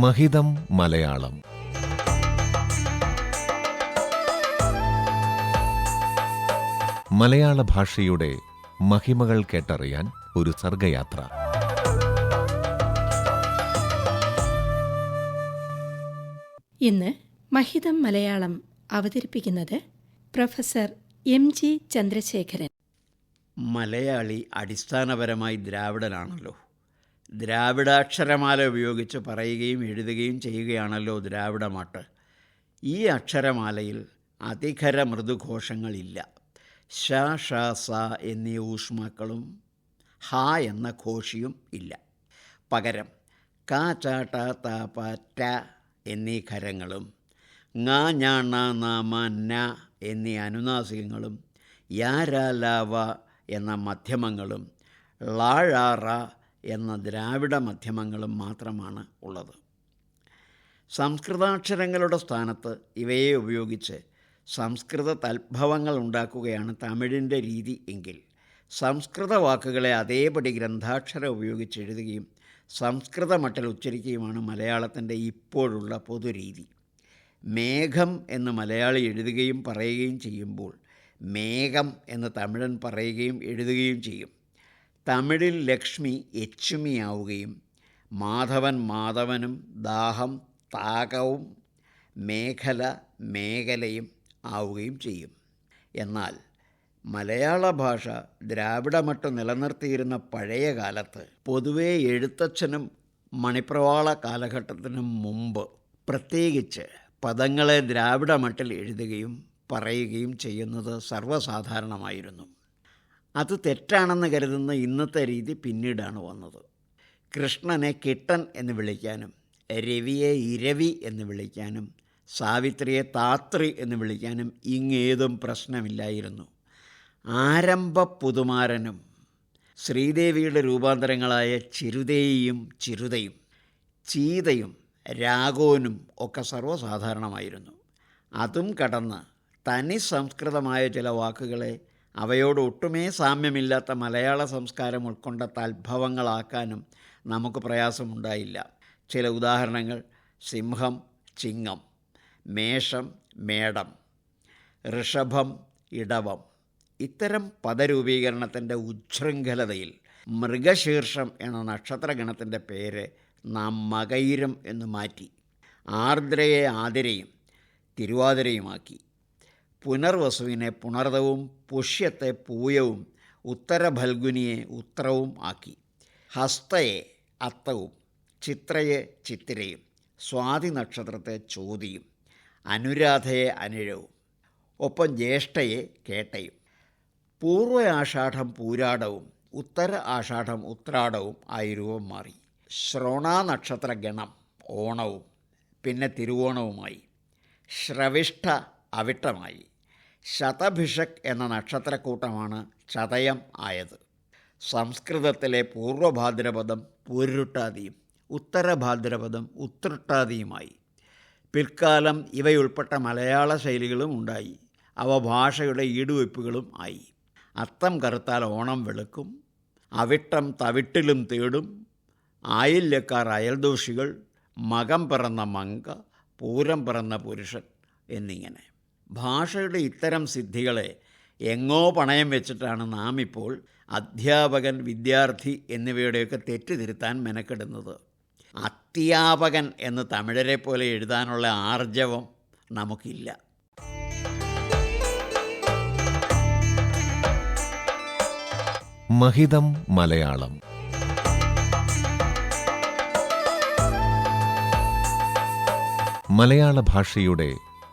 മഹിതം മലയാളം. മലയാള ഭാഷയുടെ മഹിമകൾ കേട്ടറിയാൻ ഒരു സർഗയാത്ര. ഇന്ന് മഹിതം മലയാളം അവതരിപ്പിക്കുന്നത് professor M G Chandrasekharan. Malayali അടിസ്ഥാനപരമായി ദ്രാവിഡനാണല്ലോ. ദ്രാവിഡാക്ഷരമാല ഉപയോഗിച്ച് പറയുകയും എഴുതുകയും ചെയ്യുകയാണല്ലോ ദ്രാവിഡമാട്ട്. ഈ അക്ഷരമാലയിൽ അധികര മൃദുഘോഷങ്ങളില്ല ഷ ഷ സ എന്നീ ഊഷ്മാക്കളും ഹ എന്ന ഘോഷിയും ഇല്ല. പകരം ക ച ട ത പ ട എന്നീ ഖരങ്ങളും ങ ഞ ണ ന മ ന എന്നീ അനുനാസികങ്ങളും യാ ര ല വ എന്ന മധ്യമങ്ങളും ള ഴ റ എന്ന ദ്രാവിഡ മധ്യമങ്ങളും മാത്രമാണ് ഉള്ളത്. സംസ്കൃതാക്ഷരങ്ങളുടെ സ്ഥാനത്ത് ഇവയെ ഉപയോഗിച്ച് സംസ്കൃത തൽഭവങ്ങൾ ഉണ്ടാക്കുകയാണ് തമിഴിന്റെ രീതി എങ്കിൽ സംസ്കൃത വാക്കുകളെ അതേപടി ഗ്രന്ഥാക്ഷരം ഉപയോഗിച്ച് എഴുതുകയും സംസ്കൃത മട്ടിൽ ഉച്ചരിക്കുകയുമാണ് മലയാളത്തിന്റെ ഇപ്പോഴുള്ള പൊതുരീതി. മേഘം എന്ന് മലയാളി എഴുതുകയും പറയുകയും ചെയ്യുമ്പോൾ മേഘം എന്ന് തമിഴൻ പറയുകയും എഴുതുകയും ചെയ്യും. തമിഴിൽ ലക്ഷ്മി യക്ഷ്മിയാവുകയും മാധവൻ മാധവനും ദാഹം താകവും മേഖല മേഖലയും ആവുകയും ചെയ്യും. എന്നാൽ മലയാള ഭാഷ ദ്രാവിഡമട്ട് നിലനിർത്തിയിരുന്ന പഴയ കാലത്ത് പൊതുവേ എഴുത്തച്ഛനും മണിപ്രവാള കാലഘട്ടത്തിനും മുമ്പ് പ്രത്യേകിച്ച് പദങ്ങളെ ദ്രാവിഡ മട്ടിൽ എഴുതുകയും പറയുകയും ചെയ്യുന്നത് സർവസാധാരണമായിരുന്നു. അത് തെറ്റാണെന്ന് കരുതുന്ന ഇന്നത്തെ രീതി പിന്നീടാണ് വന്നത്. കൃഷ്ണനെ കിട്ടൻ എന്ന് വിളിക്കാനും രവിയെ ഇരവി എന്ന് വിളിക്കാനും സാവിത്രിയെ താത്രി എന്ന് വിളിക്കാനും ഇങ്ങേതും പ്രശ്നമില്ലായിരുന്നു. ആരംഭ പുതുമാരനും ശ്രീദേവിയുടെ രൂപാന്തരങ്ങളായ ചിരുതയും ചിരുതയും ചീതയും രാഗോനും ഒക്കെ സർവസാധാരണമായിരുന്നു. അതും കടന്ന് തനി സംസ്കൃതമായ ചില വാക്കുകളെ അവയോട് ഒട്ടുമേ സാമ്യമില്ലാത്ത മലയാള സംസ്കാരം ഉൾക്കൊണ്ട തത്ഭവങ്ങളാക്കാനും നമുക്ക് പ്രയാസമുണ്ടായില്ല. ചില ഉദാഹരണങ്ങൾ സിംഹം ചിങ്ങം മേഷം മേടം ഋഷഭം ഇടവം. ഇത്തരം പദരൂപീകരണത്തിന്റെ ഉച്ഛൃംഖലതയിൽ മൃഗശീർഷം എന്ന നക്ഷത്രഗണത്തിന്റെ പേര് നാം മകൈരം എന്ന് മാറ്റി ആർദ്രയെ ആതിരയും തിരുവാതിരയുമാക്കി. പുനർവസുവിനെ പുണർദവും പുഷ്യത്തെ പൂയവും ഉത്തരഫൽഗുനിയെ ഉത്രവും ആക്കി. ഹസ്തയെ അത്തവും ചിത്രയെ ചിത്തിരയും സ്വാതി നക്ഷത്രത്തെ ചോതിയും അനുരാധയെ അനിഴവും ഒപ്പം ജ്യേഷ്ഠയെ കേട്ടയും പൂർവ ആഷാഠം പൂരാടവും ഉത്തര ആഷാഠം ഉത്രാടവും ആയി രൂപം മാറി. ശ്രോണാനക്ഷത്ര ഗണം ഓണവും പിന്നെ തിരുവോണവുമായി ശ്രവിഷ്ഠ അവിട്ടമായി. ശതഭിഷക് എന്ന നക്ഷത്രക്കൂട്ടമാണ് ചതയം ആയത്. സംസ്കൃതത്തിലെ പൂർവഭാദ്രപദം പൂരുട്ടാതിയും ഉത്തരഭാദ്രപദം ഉത്രട്ടാതിയുമായി. പിൽക്കാലം ഇവയുൾപ്പെട്ട മലയാള ശൈലികളും ഉണ്ടായി. അവ ഭാഷയുടെ ഈടുവയ്പ്പുകളും ആയി. അത്തം കറുത്താൽ ഓണം വെളുക്കും അവിട്ടം തവിട്ടിലും തേടും ആയില്യക്കാർ അയൽദോഷികൾ മകം പിറന്ന മങ്ക പൂരം പിറന്ന പുരുഷൻ എന്നിങ്ങനെ. ഭാഷയുടെ ഇത്തരം സിദ്ധികളെ എങ്ങോ പണയം വെച്ചിട്ടാണ് നാം ഇപ്പോൾ അധ്യാപകൻ വിദ്യാർത്ഥി എന്നിവയുടെയൊക്കെ തെറ്റിതിരുത്താൻ മെനക്കെടുന്നത്. അധ്യാപകൻ എന്ന് തമിഴരെ പോലെ എഴുതാനുള്ള ആർജവം നമുക്കില്ല. മഹിതം മലയാളം. മലയാള ഭാഷയുടെ